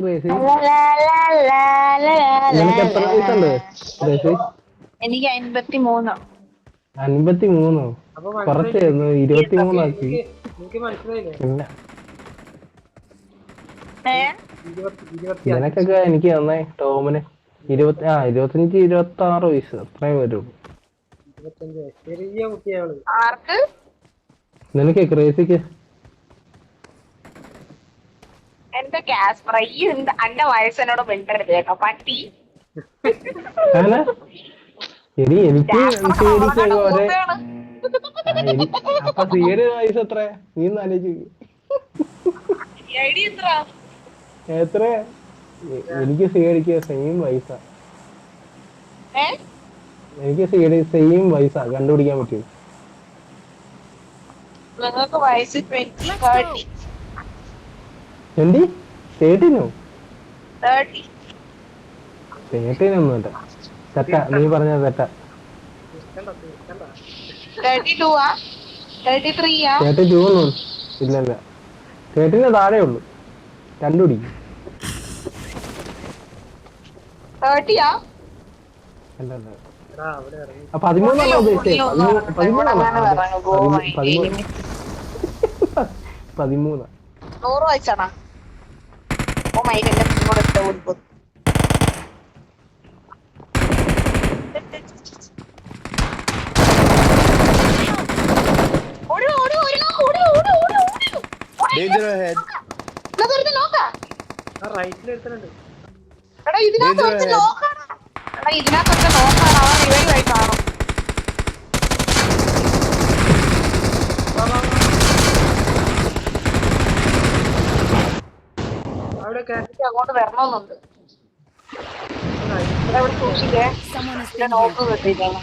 Gracy നിനക്ക് എത്ര വയസ്സുണ്ട് ഗ്രേസി എനിക്ക് അൻപത്തി മൂന്ന് അൻപത്തി മൂന്നോ അപ്പൊ കുറച്ചായിരുന്നു ഇരുപത്തി മൂന്നാക്കി എനിക്ക് നിനക്കൊക്കെ തന്നെ ടോമിന്. ഇരുപത്തി ആ ഇരുപത്തിയഞ്ച് ഇരുപത്തി ആറ് വയസ്സ്. അത്രേ വരുള്ളൂ ആർക്ക്? നിനക്ക് ക്രേസിക്ക് എന്റെ കാസ്പർ ഈ എന്ത് അന്റെ വയസ്സനോട് മിണ്ടരുതേക്കാം പട്ടി. അങ്ങനെ എടി എനിക്ക് അപ്പൊ സീഡ് വയസ്സ് എത്ര നീ ഒന്ന് ആലോചിച്ച് എത്ര? എനിക്ക് സീഡിക്ക് സെയിം വയസ്സാ എനിക്ക് സീഡ് സെയിം വയസ്സാ കണ്ടുപിടിക്കാൻ പറ്റും നിങ്ങൾക്ക് വയസ്സ് ട്വന്റി തേർട്ടി എന്തി? തേർട്ടീനോ? തേർട്ടി. തേട്ടിനൊന്നുമില്ല തെറ്റ നീ പറഞ്ഞത് തെറ്റ. തേർട്ടി ടു ഒന്നും ഇല്ല ഇല്ല തേട്ടിന് താഴെ ഉള്ളു. ആ പതിമൂന്നല്ല ഉദ്ദേശിച്ചത് പതിമൂന്ന് പതിമൂന്നാണ് പറഞ്ഞു പതിമൂന്ന്. നൂറ് വയസ്സാണോ. ഓ മൈ എന്റെ കൂടെ ഇട്ട് കൊടുക്കും ഓടി ഓടി ഓടി ഓടി ഓടി ഓടി. ഓടി Danger ahead. ഇതൊരു നോക്കാ. ആ റൈറ്റിൽ എടാ ഇതിനകത്ത്. നോക്കാണ് എടാ ഇതിനകത്ത് നോക്കാണ് റിവൈവ് ആയി കാണും എനിക്ക് അങ്ങോട്ട് വരണമെന്നുണ്ട്. ഇവിടെ ഇവിടെ സൂക്ഷിക്കേ. ഇവിടെ നോക്ക് റിവൈവ്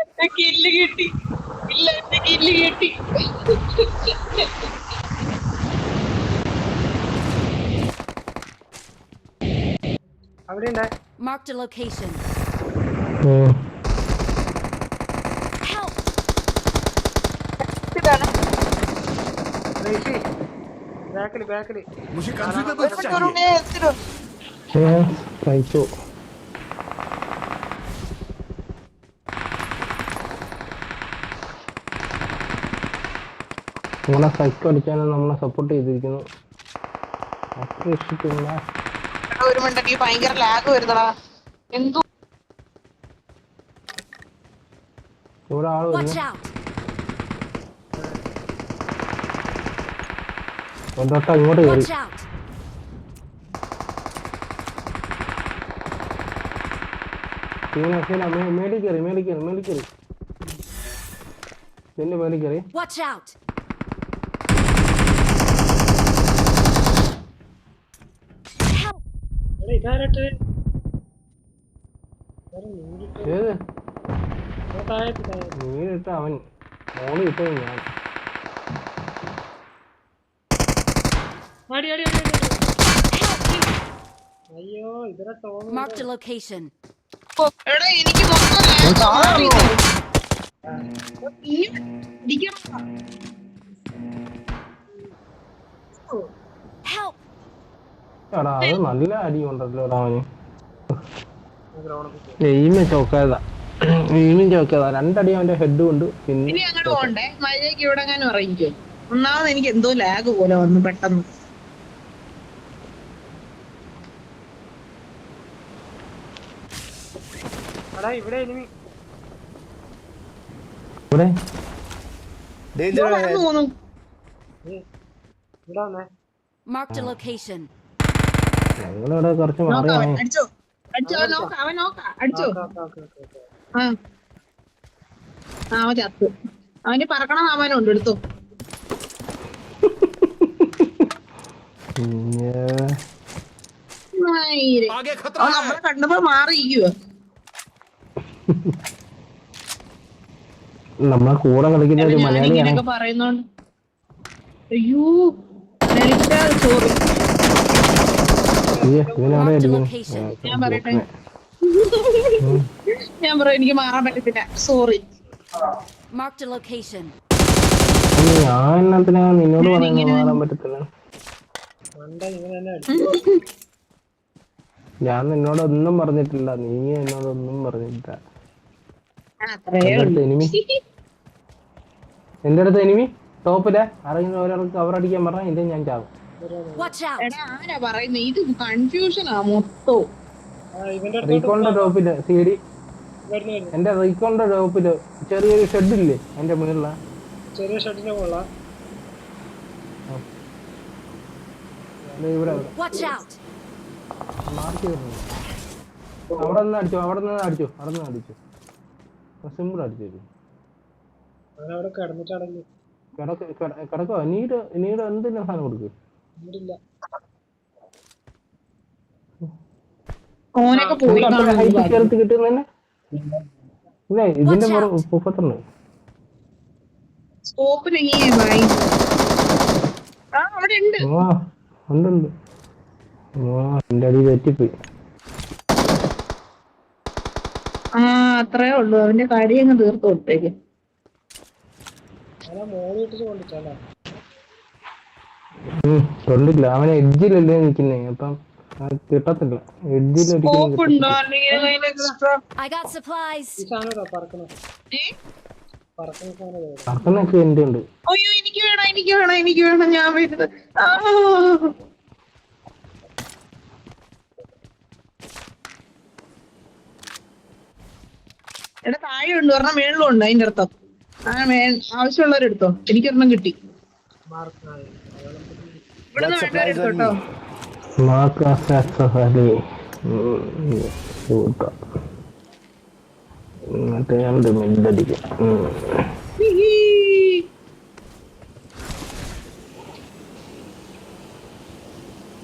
എന്റെ കില്ല് കിട്ടി. ഇല്ല എന്റെ കില്ല് കിട്ടി. അവിടെ ഉണ്ട് മാർക്ക് location. ബാക്കില് ബാക്കില് मुझे कंज्यूमेबल्स ഒരു चाहिए മിനിറ്റ് എത്തിരും ഏ, കഴിച്ചു നമ്മളെ സൈക്കോ അടിച്ചാലും നമ്മളെ സപ്പോർട്ട് ചെയ്തിരിക്കുന്നു അപ്രീഷിക്കുന്ന എടാ, ഒരു മിനിറ്റ് എനിക്ക് ഭയങ്കര ലാഗ് വരുന്നടാ എന്തു ഇവിടെ ആള് Watch വരുന്നു out! തൊട്ട അങ്ങോട്ട് കയറി മേളിൽ കയറി മേളിൽ കയറി മേളിൽ കയറി പിന്നെ മേളിൽ കയറി ഏത്? താഴത്ത് നീരിട്ട് അവൻ. മോളി ഇട്ടത് ഞാൻ. അടി അടി അടി! അയ്യോ ഇതര ടോം മാർക്ക് ദി ലൊക്കേഷൻ എടാ എനിക്ക് എടാ അത് നല്ല അടി ഉണ്ടല്ലോ എടാ അവന്. എയിമ ചോക്കായതാ എയിമും ചോക്കായതാ രണ്ടടി അവന്റെ ഹെഡ് കൊണ്ട് പിന്നെ ഇനി അങ്ങോട്ട് പോണ്ടേ? മഴയ്ക്ക് ഇവിടെ എങ്ങാനും അറിയിക്കും ഒന്നാമത് എനിക്ക് എന്തോ ലാഗ് പോലെ വന്നു പെട്ടെന്ന്. ഇവിടെ എനിമി ഇവിടെ? ഡേഞ്ചർ ഇവിടെ വന്നേ. മാർക്ക് ലൊക്കേഷൻ ഞങ്ങൾ ഇവിടെ കുറച്ച് മാറിയാണ് അടിച്ചോ. അടിച്ചോ നോക്ക അവൻ നോക്ക അടിച്ചോ. ആ. അവൻ ചത്തു. അവന് പറക്കണ സാമാനുണ്ട് എടുത്തു. നമ്മളെ കണ്ടപ്പോ മാറിയിരിക്കുവോ. നമ്മളെ കൂടെ കളിക്കുന്ന ഒരു മലയാളിയാണ്. പറയുന്നോണ്ട്. അയ്യോ സോറി. ഞാൻ പറയട്ടെ? ഞാൻ പറയാം എനിക്ക് മാറാൻ പറ്റത്തില്ല. സോറി. ഞാൻ എന്നത്തിനാ നിന്നോട് മാറാൻ പറ്റത്തില്ല. ഞാൻ നിന്നോട് ഒന്നും പറഞ്ഞിട്ടില്ല. നീ എന്നോട് ഒന്നും പറഞ്ഞിട്ടില്ല. എന്റെ ഉള്ളൂ. അടുത്ത് എനിമി ടോപ്പിൽ അടുത്ത് എനിമി ടോപ്പിലെ ആരെങ്കിലും ഒരാൾക്ക് കവർ അടിക്കാൻ പറഞ്ഞാൽ ഇത് ഞാൻ ചാവും. ആരാ പറയുന്നത് ഇത് കൺഫ്യൂഷനാ മൊത്തവും ടോപ്പിൽ സി ഡി എന്റെ റീകോണിന്റെ ടോപ്പിൽ ചെറിയൊരു ഷെഡ് ഇല്ലേ എന്റെ മുന്നിലുള്ള ചെറിയ ഇവിടെ. അവിടെ നിന്ന് അടിച്ചു അവിടെ നിന്ന് അടിച്ചു അവിടെ നിന്ന് അടിച്ചു. സിമ്പിൾ അടിച്ചു തരും കിടക്ക് കിട- കിടക്കോ. നീട് നീട് എന്തെങ്കിലും സാധനം കൊടുക്ക്? ഇതിന്റെ ആ അവിടെ ഉണ്ട്. ഉണ്ട് എന്റെ അടി തെറ്റിപ്പോയി. ആ അത്രേ ഉള്ളൂ. അവന്റെ കടി അങ്ങ് തീർത്തു കൊടുത്തേക്ക്. തൊണ്ടില്ല കൊണ്ടില്ല എഡ്ജിലല്ലേ നിക്കുന്നേ അപ്പം കിട്ടത്തില്ല. എഡ്ജിൽ. പറക്കുന്നൊക്കെ എന്റെ ഉണ്ട്? അയ്യോ എനിക്ക് വേണം എനിക്ക് വേണം എനിക്ക് വേണം. ഞാൻ വരുന്നത് എടാ താഴെ ഉണ്ട് പറഞ്ഞാൽ മേളിലും ഉണ്ട് അതിന്റെ അർത്ഥം ആ മേ ആവശ്യമുള്ളവരെടുത്തോ? എനിക്കൊരെണ്ണം കിട്ടി. ഇവിടുന്ന് വേണ്ടവരെടുത്തോട്ടോ മറ്റേ മില്ലടിക്കാം.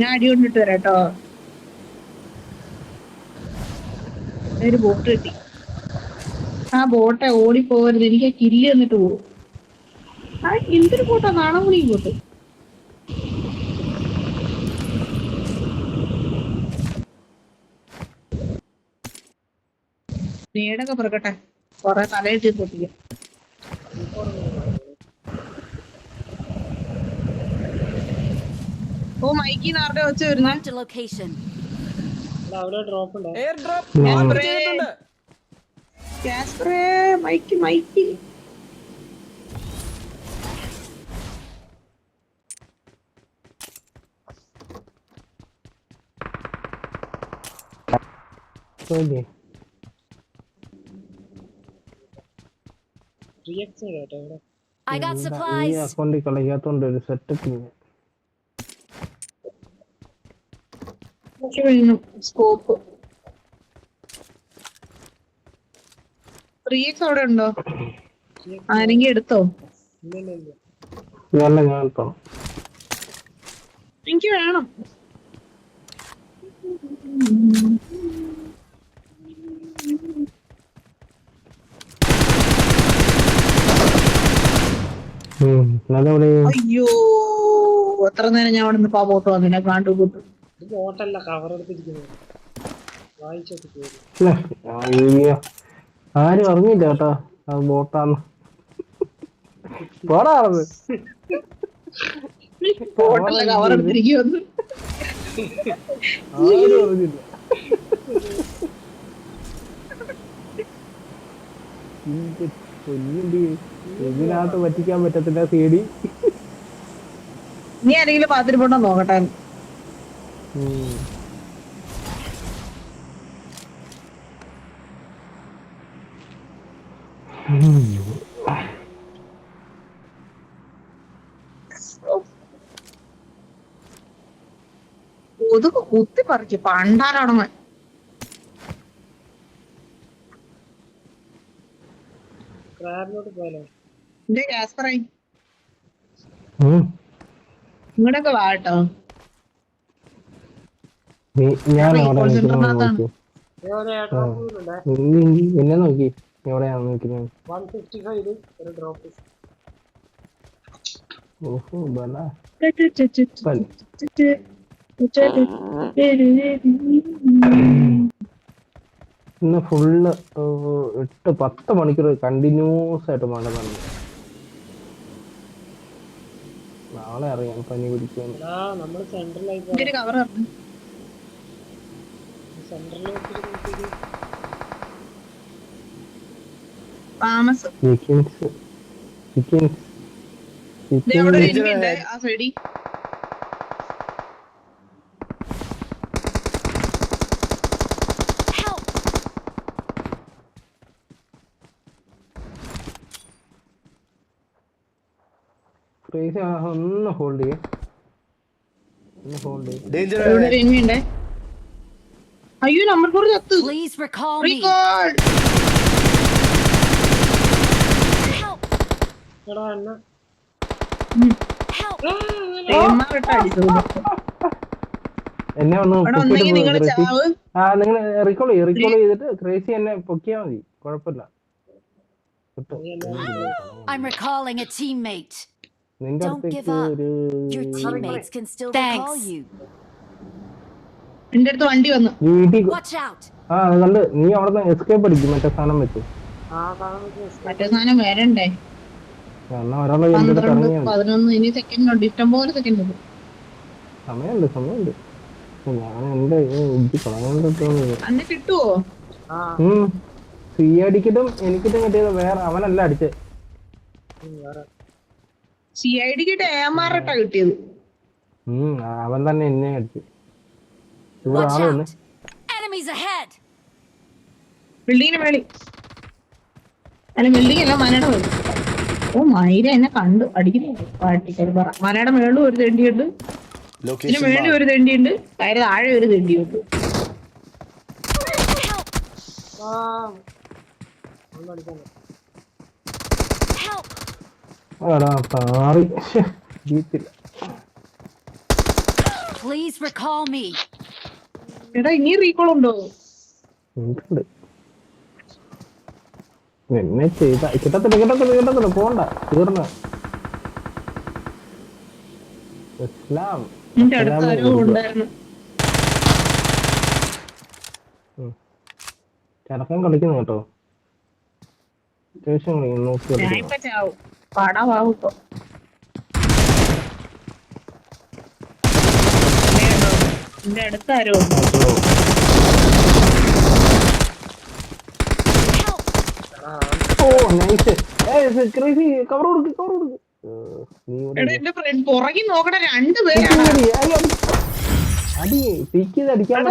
ഞാൻ അടി കൊണ്ടിട്ട് വരാട്ടോ ഒരു ബോട്ട് കിട്ടി. ആ ബോട്ടെ ഓടിപ്പോകരുത്. എനിക്ക് ആ കില്ല് എന്നിട്ട് പോകും ആ എന്തൊരു ബോട്ടാ? നാണമുണി ബോട്ട്. നേടൊക്കെ പിറക്കട്ടെ. കൊറേ തലയിട്ട് പൊട്ടിക്കാം. ഓ മൈക്കിന്ന് ആരുടെ വെച്ച് വരുന്നേ? ലൊക്കേഷൻ ഡ്രോപ്പ് അവിടെ ഡ്രോപ്പ് ഉണ്ട്. കാസ്പറേ മൈക്ക് മൈക്ക് ത്രീ എക്സ് കേട്ടോ ഇവിടെ I got ഈ supplies. അക്കൗണ്ടിൽ കളിക്കാത്തോണ്ട് ഒരു സെറ്റപ്പ് സ്കോപ്പ് ത്രീ എക്സ് അവിടെ ഉണ്ടോ? ആരെങ്കിലും എടുത്തോ? ഇല്ല ഇല്ല ഇല്ല ഇതല്ല ഞാൻ ഇപ്പം എനിക്ക് വേണം. അയ്യോ എത്ര നേരം ഞാൻ അവിടെ നിന്ന് പാ പോട്ടോ അതിനെ കാണ്ടു കൂട്ടു. ഇത് ബോട്ടല്ല കവർ എടുത്തിരിക്കുന്നത്. വായിച്ചു ആരും അറിഞ്ഞില്ല കേട്ടോ. അത് ബോട്ടല്ല കവർ എടുത്തിരിക്കുമെന്ന് ആരും അറിഞ്ഞില്ല. ഇതിനകത്ത് പറ്റിക്കാൻ പറ്റത്തില്ല സി ഡി നീ ആരെങ്കിലും പാത്തിരിപ്പോണ്ടോ നോക്കട്ടെ കൊതുക് കുത്തി പറിച്ചു പണ്ടാരാണോ ക്രാബിലോട്ട് പോയാലോ എന്റെ കാസ്പറായി ഇങ്ങോട്ടൊക്കെ വാ കേട്ടോ ഞാൻ ഈ അവിടെ call center നിൽക്കുന്നത് നകത്താണ്. കുത്തി ഇതേപോലെ ഡ്രോപ്പ് ഉണ്ട് വാട്ടോ ഞാൻ എന്നെ നോക്കി. എവിടെയാണ് നിൽക്കുന്നത് വൺ ഫിഫ്റ്റി ഫൈവ് ഒരു ഡ്രോപ്പ് ഓഹോ ബല. ഇന്ന് ഫുള്ള് എട്ട് പത്ത് മണിക്കൂർ കണ്ടിന്യൂസ് ആയിട്ട് മഴ നടന്നു നാളെ അറിയാം പനി പിടിക്കാൻ എടാ നമ്മൾ Danger ഇവിടെ ahead. ഒരു enemy ഉണ്ട് അയ്യോ നമ്പർ ഫോർ ചത്ത് Please recall എടാ എന്നെ എന്നെ ഒന്ന് ആ നിങ്ങൾ റീകോൾ ചെയ്യും റീകോൾ ചെയ്തിട്ട് ക്രേസി എന്നെ പൊക്കിയാ മതി. കുഴപ്പമില്ല. I'm recalling a teammate. നിന്റെ Don't give അടുത്തേക്ക് up. ഒരു Your teammates can still Thanks. recall you. എന്റെ അടുത്ത് വണ്ടി വന്നു. വീട്ടിൽ ആ കണ്ട് നീ അവിടെ നിന്ന് എസ്കേപ്പ് അടിക്കും മറ്റേ സാധനം വെച്ച്. മറ്റേ സാധനം വരണ്ടേ? പതിനൊന്ന് ഇനി സെക്കൻഡ് ഉണ്ട്. ഇഷ്ടം പോലെ സെക്കൻഡ് ഉണ്ട്. സമയമുണ്ട് സമയമുണ്ട്. ഞാൻ എന്റെ അന്നെ കിട്ടുവോ? ആ. സി അടിക്കിട്ടും എനിക്കിട്ടും കിട്ടിയത് വേറെ അവനല്ല അടിച്ചത് സി ഐ ഡിക്ക് ടേമാറിട്ടാ കിട്ടിയത്. അവൻ തന്നെ എന്നെ അടിച്ചു. ഇവിടെ Watch ആൾ വന്ന്. Out! Enemies ahead! ബിൽഡിങ്ങിന് മേളി അല്ല ബിൽഡിംഗ് അല്ല മനയുടെ മേളി ഓ മൈര എന്നെ കണ്ടു. അടിക്കുന്നു പാട്ടിക്കൽ പറ. മനയുടെ മേളിലും ഒരു തെണ്ടിയുണ്ട്. ഇതിന് മേളിൽ. ഒരു തെണ്ടിയുണ്ട്. കയറി താഴെ ഒരു തെണ്ടിയുണ്ട്. എടാ ഇനി റീകോൾ ഉണ്ടോ? ഉണ്ട്. എന്നെ ചെയ്ത. കിട്ടത്തില്ല കിട്ടത്തില്ല കിട്ടത്തില്ല. പോണ്ട. തീർന്ന. ഇസ്ലാം. കിടക്കാൻ കളിക്കുന്നു കേട്ടോ. അത്യാവശ്യം നോക്കി കളിക്കുന്നു. പടമാവും ഇപ്പൊ. എന്റെ ആരോ ഉണ്ട് Help! ഓ നൈസ് ക്രേസി കവർ കൊടുക്ക് കവർ കൊടുക്ക്. പുറകിൽ നോക്കണ രണ്ടുപേരാണ് അടി അടി പിക്ക് ചെയ്ത് അടിക്കാൻ